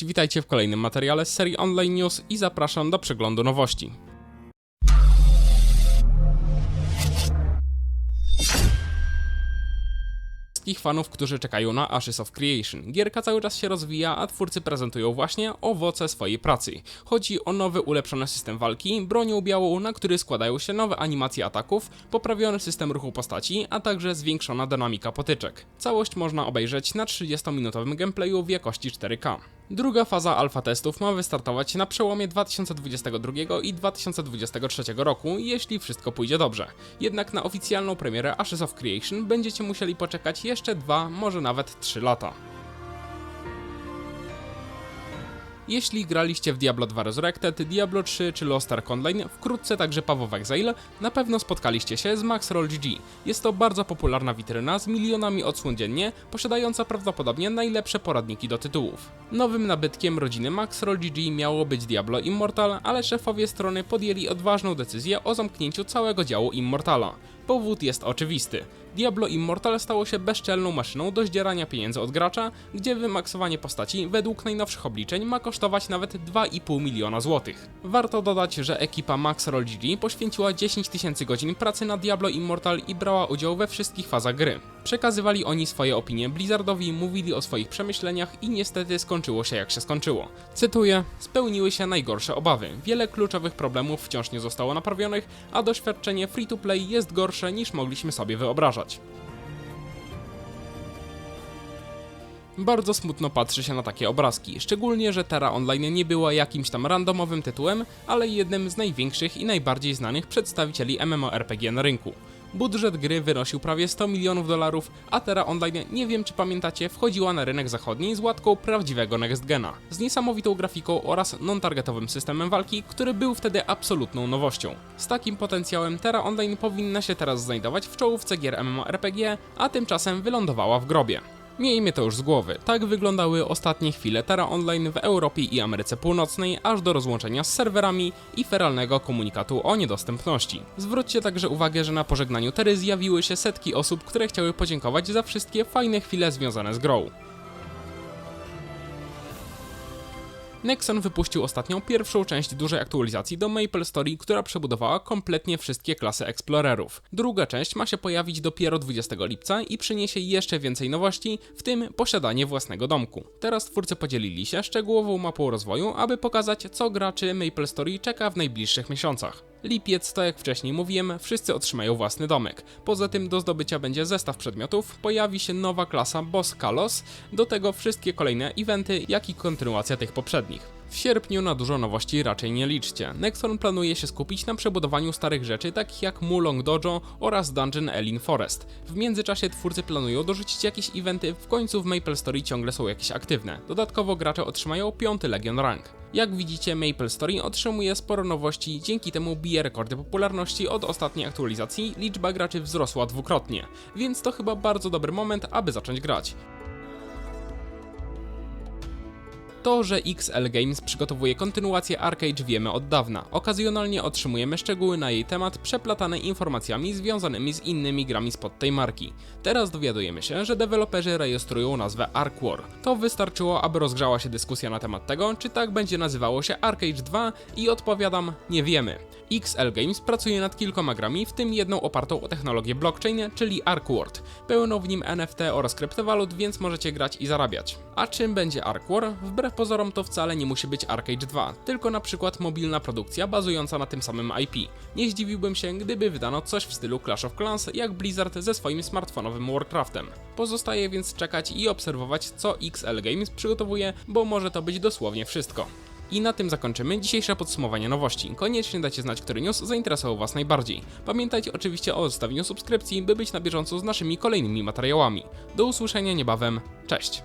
Cześć, witajcie w kolejnym materiale z serii Online News i zapraszam do przeglądu nowości. Wszystkich fanów, którzy czekają na Ashes of Creation. Gierka cały czas się rozwija, a twórcy prezentują właśnie owoce swojej pracy. Chodzi o nowy ulepszony system walki, bronią białą, na który składają się nowe animacje ataków, poprawiony system ruchu postaci, a także zwiększona dynamika potyczek. Całość można obejrzeć na 30-minutowym gameplayu w jakości 4K. Druga faza alfa testów ma wystartować na przełomie 2022 i 2023 roku, jeśli wszystko pójdzie dobrze. Jednak na oficjalną premierę Ashes of Creation będziecie musieli poczekać jeszcze dwa, może nawet 3 lata. Jeśli graliście w Diablo 2 Resurrected, Diablo 3 czy Lost Ark Online, wkrótce także Path of Exile, na pewno spotkaliście się z Max Roll GG. Jest to bardzo popularna witryna z milionami odsłon dziennie, posiadająca prawdopodobnie najlepsze poradniki do tytułów. Nowym nabytkiem rodziny Max Roll GG miało być Diablo Immortal, ale szefowie strony podjęli odważną decyzję o zamknięciu całego działu Immortala. Powód jest oczywisty. Diablo Immortal stało się bezczelną maszyną do zdzierania pieniędzy od gracza, gdzie wymaksowanie postaci według najnowszych obliczeń ma kosztować nawet 2,5 miliona złotych. Warto dodać, że ekipa Max Roll poświęciła 10 tysięcy godzin pracy na Diablo Immortal i brała udział we wszystkich fazach gry. Przekazywali oni swoje opinie Blizzardowi, mówili o swoich przemyśleniach i niestety skończyło się jak się skończyło. Cytuję: Spełniły się najgorsze obawy. Wiele kluczowych problemów wciąż nie zostało naprawionych, a doświadczenie free to play jest gorsze niż mogliśmy sobie wyobrażać. Bardzo smutno patrzy się na takie obrazki, szczególnie, że Terra Online nie była jakimś tam randomowym tytułem, ale jednym z największych i najbardziej znanych przedstawicieli MMORPG na rynku. Budżet gry wynosił prawie 100 milionów dolarów, a Terra Online, nie wiem czy pamiętacie, wchodziła na rynek zachodni z łatką prawdziwego next gena, z niesamowitą grafiką oraz non-targetowym systemem walki, który był wtedy absolutną nowością. Z takim potencjałem Terra Online powinna się teraz znajdować w czołówce gier MMORPG, a tymczasem wylądowała w grobie. Miejmy to już z głowy. Tak wyglądały ostatnie chwile Terra Online w Europie i Ameryce Północnej, aż do rozłączenia z serwerami i feralnego komunikatu o niedostępności. Zwróćcie także uwagę, że na pożegnaniu Tery zjawiły się setki osób, które chciały podziękować za wszystkie fajne chwile związane z grą. Nexon wypuścił ostatnią pierwszą część dużej aktualizacji do Maple Story, która przebudowała kompletnie wszystkie klasy Explorerów. Druga część ma się pojawić dopiero 20 lipca i przyniesie jeszcze więcej nowości, w tym posiadanie własnego domku. Teraz twórcy podzielili się szczegółową mapą rozwoju, aby pokazać, co graczy Maple Story czeka w najbliższych miesiącach. Lipiec, to jak wcześniej mówiłem, wszyscy otrzymają własny domek. Poza tym do zdobycia będzie zestaw przedmiotów, pojawi się nowa klasa Boss Kalos, do tego wszystkie kolejne eventy, jak i kontynuacja tych poprzednich. W sierpniu na dużo nowości raczej nie liczcie. Nexon planuje się skupić na przebudowaniu starych rzeczy takich jak Mulong Dojo oraz Dungeon Elin Forest. W międzyczasie twórcy planują dorzucić jakieś eventy, w końcu w Maple Story ciągle są jakieś aktywne. Dodatkowo gracze otrzymają piąty Legion Rank. Jak widzicie, Maple Story otrzymuje sporo nowości, dzięki temu bije rekordy popularności od ostatniej aktualizacji, liczba graczy wzrosła dwukrotnie, więc to chyba bardzo dobry moment, aby zacząć grać. To, że XL Games przygotowuje kontynuację Arcade wiemy od dawna. Okazjonalnie otrzymujemy szczegóły na jej temat przeplatane informacjami związanymi z innymi grami spod tej marki. Teraz dowiadujemy się, że deweloperzy rejestrują nazwę Arc War. To wystarczyło, aby rozgrzała się dyskusja na temat tego, czy tak będzie nazywało się Arcade 2 i odpowiadam, nie wiemy. XL Games pracuje nad kilkoma grami, w tym jedną opartą o technologię blockchain, czyli ArcWorld. Pełno w nim NFT oraz kryptowalut, więc możecie grać i zarabiać. A czym będzie ArcWar? Wbrew pozorom to wcale nie musi być Arcade 2, tylko na przykład mobilna produkcja bazująca na tym samym IP. Nie zdziwiłbym się, gdyby wydano coś w stylu Clash of Clans, jak Blizzard ze swoim smartfonowym Warcraftem. Pozostaje więc czekać i obserwować, co XL Games przygotowuje, bo może to być dosłownie wszystko. I na tym zakończymy dzisiejsze podsumowanie nowości. Koniecznie dajcie znać, który news zainteresował Was najbardziej. Pamiętajcie oczywiście o zostawieniu subskrypcji, by być na bieżąco z naszymi kolejnymi materiałami. Do usłyszenia niebawem, cześć!